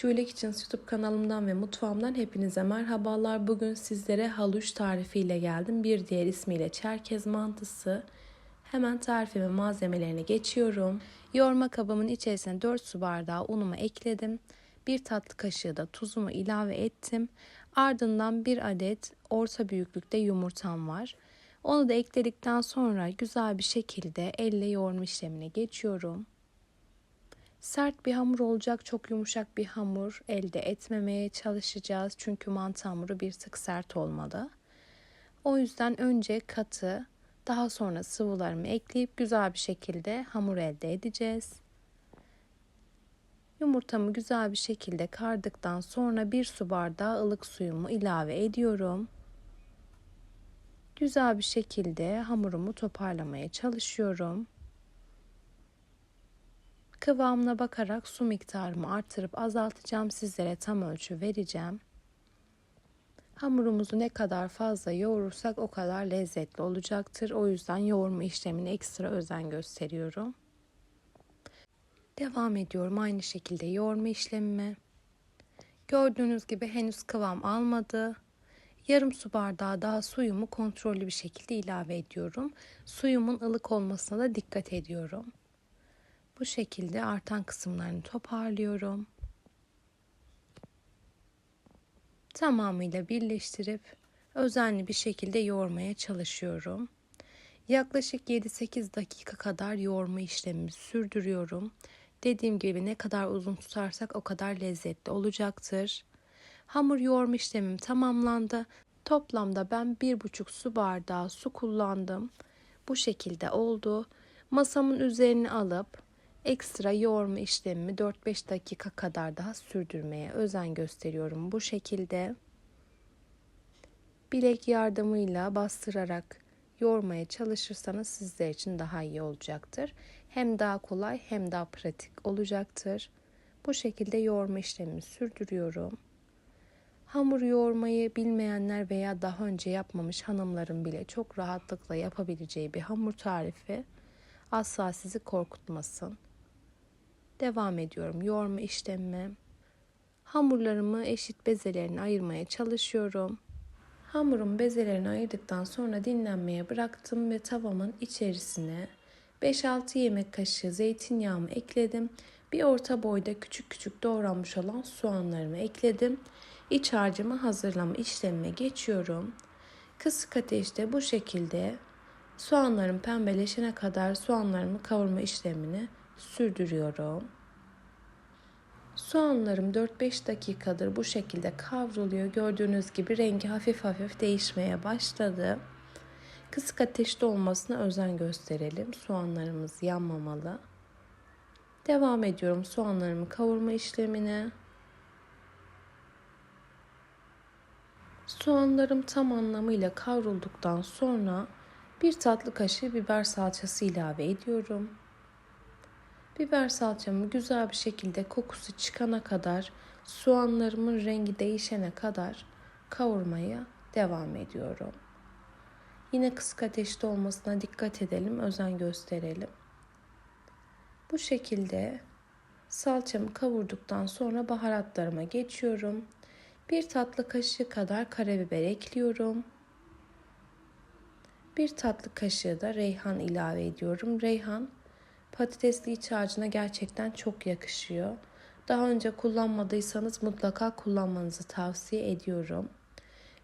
Şule Kitchen YouTube kanalımdan ve mutfağımdan hepinize merhabalar. Bugün sizlere haluş tarifiyle geldim. Bir diğer ismiyle çerkez mantısı. Hemen tarifi ve malzemelerine geçiyorum. Yoğurma kabımın içerisine 4 su bardağı unumu ekledim. Bir tatlı kaşığı da tuzumu ilave ettim. Ardından bir adet orta büyüklükte yumurtam var. Onu da ekledikten sonra güzel bir şekilde elle yoğurma işlemine geçiyorum. Sert bir hamur olacak, çok yumuşak bir hamur elde etmemeye çalışacağız. Çünkü mantı hamuru bir tık sert olmalı. O yüzden önce katı, daha sonra sıvılarımı ekleyip güzel bir şekilde hamur elde edeceğiz. Yumurtamı güzel bir şekilde kardıktan sonra bir su bardağı ılık suyumu ilave ediyorum. Güzel bir şekilde hamurumu toparlamaya çalışıyorum. Kıvamına bakarak su miktarımı artırıp azaltacağım. Sizlere tam ölçü vereceğim. Hamurumuzu ne kadar fazla yoğurursak o kadar lezzetli olacaktır. O yüzden yoğurma işlemine ekstra özen gösteriyorum. Devam ediyorum aynı şekilde yoğurma işlemime. Gördüğünüz gibi henüz kıvam almadı. Yarım su bardağı daha suyumu kontrollü bir şekilde ilave ediyorum. Suyumun ılık olmasına da dikkat ediyorum. Bu şekilde artan kısımlarını toparlıyorum. Tamamıyla birleştirip özenli bir şekilde yoğurmaya çalışıyorum. Yaklaşık 7-8 dakika kadar yoğurma işlemimi sürdürüyorum. Dediğim gibi ne kadar uzun tutarsak o kadar lezzetli olacaktır. Hamur yoğurma işlemim tamamlandı. Toplamda ben 1,5 su bardağı su kullandım. Bu şekilde oldu. Masamın üzerine alıp ekstra yoğurma işlemimi 4-5 dakika kadar daha sürdürmeye özen gösteriyorum bu şekilde. Bilek yardımıyla bastırarak yoğurmaya çalışırsanız sizler için daha iyi olacaktır. Hem daha kolay hem daha pratik olacaktır. Bu şekilde yoğurma işlemimi sürdürüyorum. Hamur yoğurmayı bilmeyenler veya daha önce yapmamış hanımların bile çok rahatlıkla yapabileceği bir hamur tarifi asla sizi korkutmasın. Devam ediyorum yoğurma işlemime. Hamurlarımı eşit bezelerine ayırmaya çalışıyorum. Hamurun bezelerini ayırdıktan sonra dinlenmeye bıraktım ve tavamın içerisine 5-6 yemek kaşığı zeytinyağımı ekledim. Bir orta boyda küçük küçük doğranmış olan soğanlarımı ekledim. İç harcımı hazırlama işlemine geçiyorum. Kısık ateşte bu şekilde soğanlarım pembeleşene kadar soğanlarımı kavurma işlemini sürdürüyorum. Soğanlarım 4-5 dakikadır bu şekilde kavruluyor. Gördüğünüz gibi rengi hafif hafif değişmeye başladı. Kısık ateşte olmasına özen gösterelim. Soğanlarımız yanmamalı. Devam ediyorum soğanlarımı kavurma işlemine. Soğanlarım tam anlamıyla kavrulduktan sonra bir tatlı kaşığı biber salçası ilave ediyorum. Biber salçamı güzel bir şekilde kokusu çıkana kadar, soğanlarımın rengi değişene kadar kavurmaya devam ediyorum. Yine kısık ateşte olmasına dikkat edelim, özen gösterelim. Bu şekilde salçamı kavurduktan sonra baharatlarıma geçiyorum. Bir tatlı kaşığı kadar karabiber ekliyorum. Bir tatlı kaşığı da reyhan ilave ediyorum. Reyhan patatesli iç harcına gerçekten çok yakışıyor. Daha önce kullanmadıysanız mutlaka kullanmanızı tavsiye ediyorum.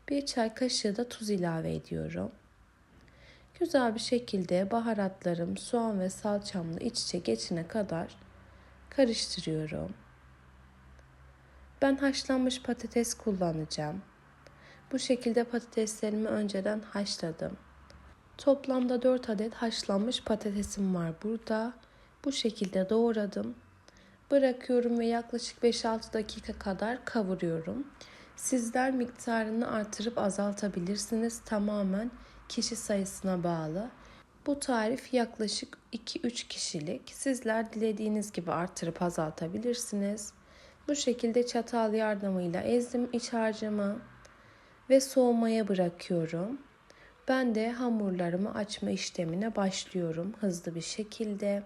Bir çay kaşığı da tuz ilave ediyorum. Güzel bir şekilde baharatlarım soğan ve salçamla iç içe geçene kadar karıştırıyorum. Ben haşlanmış patates kullanacağım. Bu şekilde patateslerimi önceden haşladım. Toplamda 4 adet haşlanmış patatesim var burada. Bu şekilde doğradım. Bırakıyorum ve yaklaşık 5-6 dakika kadar kavuruyorum. Sizler miktarını artırıp azaltabilirsiniz. Tamamen kişi sayısına bağlı. Bu tarif yaklaşık 2-3 kişilik. Sizler dilediğiniz gibi artırıp azaltabilirsiniz. Bu şekilde çatal yardımıyla ezdim iç harcımı ve soğumaya bırakıyorum. Ben de hamurlarımı açma işlemine başlıyorum hızlı bir şekilde.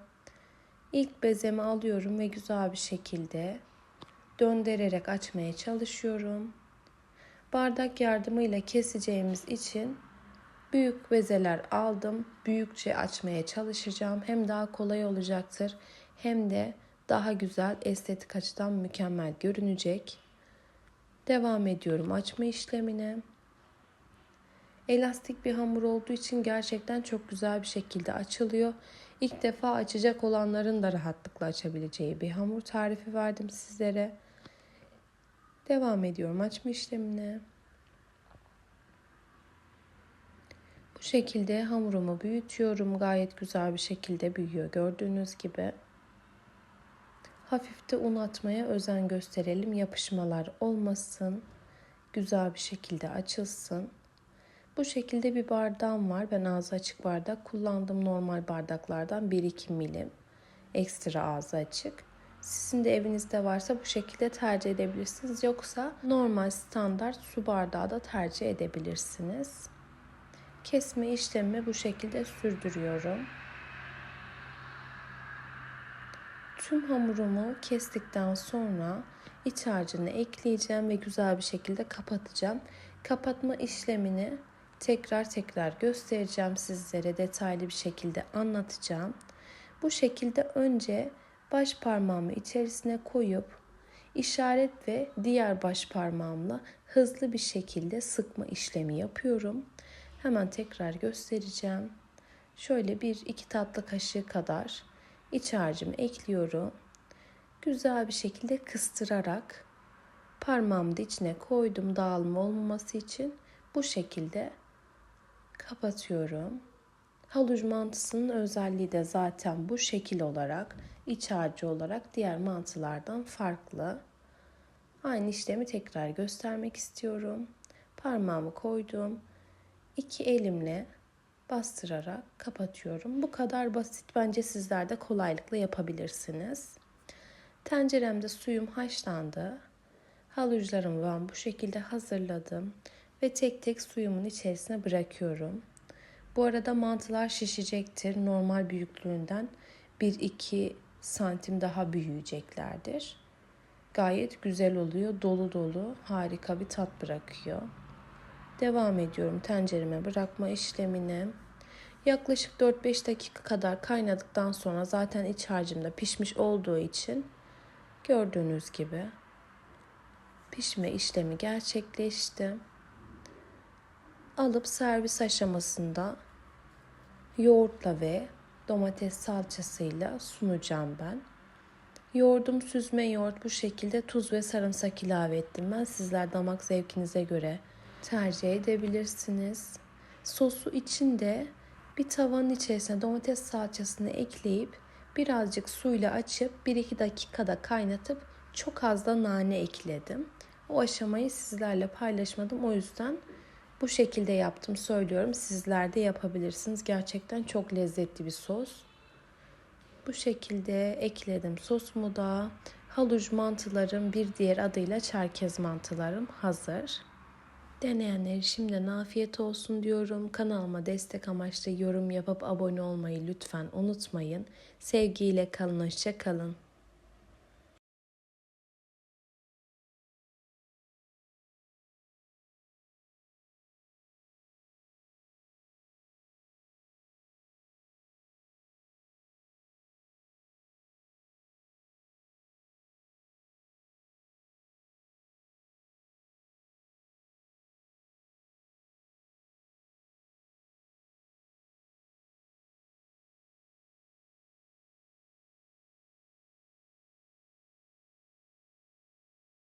İlk bezemi alıyorum ve güzel bir şekilde döndürerek açmaya çalışıyorum. Bardak yardımıyla keseceğimiz için büyük bezeler aldım. Büyükçe açmaya çalışacağım. Hem daha kolay olacaktır hem de daha güzel estetik açıdan mükemmel görünecek. Devam ediyorum açma işlemine. Elastik bir hamur olduğu için gerçekten çok güzel bir şekilde açılıyor. İlk defa açacak olanların da rahatlıkla açabileceği bir hamur tarifi verdim sizlere. Devam ediyorum açma işlemine. Bu şekilde hamurumu büyütüyorum. Gayet güzel bir şekilde büyüyor gördüğünüz gibi. Hafif de un atmaya özen gösterelim. Yapışmalar olmasın. Güzel bir şekilde açılsın. Bu şekilde bir bardağım var. Ben ağzı açık bardak kullandım. Normal bardaklardan 1-2 milim. Ekstra ağzı açık. Sizin de evinizde varsa bu şekilde tercih edebilirsiniz. Yoksa normal standart su bardağı da tercih edebilirsiniz. Kesme işlemi bu şekilde sürdürüyorum. Tüm hamurumu kestikten sonra iç harcını ekleyeceğim ve güzel bir şekilde kapatacağım. Kapatma işlemini tekrar tekrar göstereceğim sizlere detaylı bir şekilde anlatacağım. Bu şekilde önce baş parmağımı içerisine koyup işaret ve diğer baş parmağımla hızlı bir şekilde sıkma işlemi yapıyorum. Hemen tekrar göstereceğim. Şöyle bir iki tatlı kaşığı kadar iç harcımı ekliyorum. Güzel bir şekilde kıstırarak parmağımı da içine koydum dağılma olmaması için. Bu şekilde kapatıyorum. Haluc mantısının özelliği de zaten bu şekil olarak iç harcı olarak diğer mantılardan farklı. Aynı işlemi tekrar göstermek istiyorum. Parmağımı koydum. İki elimle bastırarak kapatıyorum. Bu kadar basit. Bence sizler de kolaylıkla yapabilirsiniz. Tenceremde suyum haşlandı. Haluçlarımı ben bu şekilde hazırladım ve tek tek suyumun içerisine bırakıyorum. Bu arada mantılar şişecektir. Normal büyüklüğünden 1-2 santim daha büyüyeceklerdir. Gayet güzel oluyor. Dolu dolu harika bir tat bırakıyor. Devam ediyorum tencereme bırakma işlemine. Yaklaşık 4-5 dakika kadar kaynadıktan sonra zaten iç harcımda pişmiş olduğu için gördüğünüz gibi pişme işlemi gerçekleşti. Alıp servis aşamasında yoğurtla ve domates salçasıyla sunacağım ben. Yoğurdum süzme yoğurt bu şekilde tuz ve sarımsak ilave ettim ben. Sizler damak zevkinize göre tercih edebilirsiniz. Sosu içinde bir tavanın içerisine domates salçasını ekleyip birazcık suyla açıp 1-2 dakikada kaynatıp çok az da nane ekledim. O aşamayı sizlerle paylaşmadım. O yüzden bu şekilde yaptım söylüyorum. Sizler de yapabilirsiniz. Gerçekten çok lezzetli bir sos. Bu şekilde ekledim sosumu da. Haluc mantılarım bir diğer adıyla çerkez mantılarım hazır. Deneyenlere şimdiden afiyet olsun diyorum. Kanalıma destek amaçlı yorum yapıp abone olmayı lütfen unutmayın. Sevgiyle kalın, hoşça kalın.